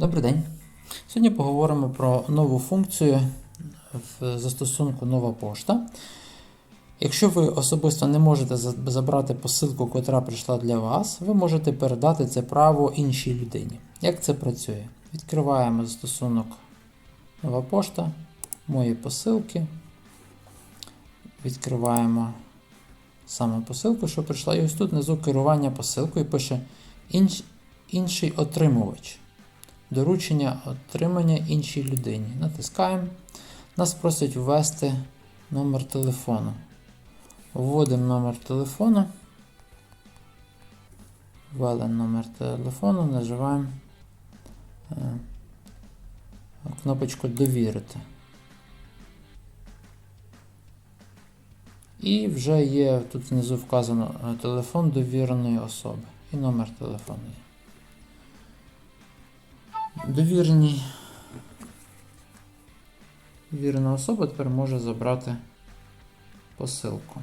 Добрий день. Сьогодні поговоримо про нову функцію в застосунку Нова пошта. Якщо ви особисто не можете забрати посилку, котра прийшла для вас, ви можете передати це право іншій людині. Як це працює? Відкриваємо застосунок Нова пошта, мої посилки. Відкриваємо саме посилку, що прийшла. І ось тут внизу керування посилкою пише «Інш- інший отримувач. Доручення отримання іншій людині. Натискаємо. Нас просять ввести номер телефону. Вводимо номер телефону. Ввели номер телефону, нажимаємо е, кнопочку Довірити. І вже є тут внизу вказано е, телефон довіреної особи і номер телефону. Є. Вірна особа тепер може забрати посилку.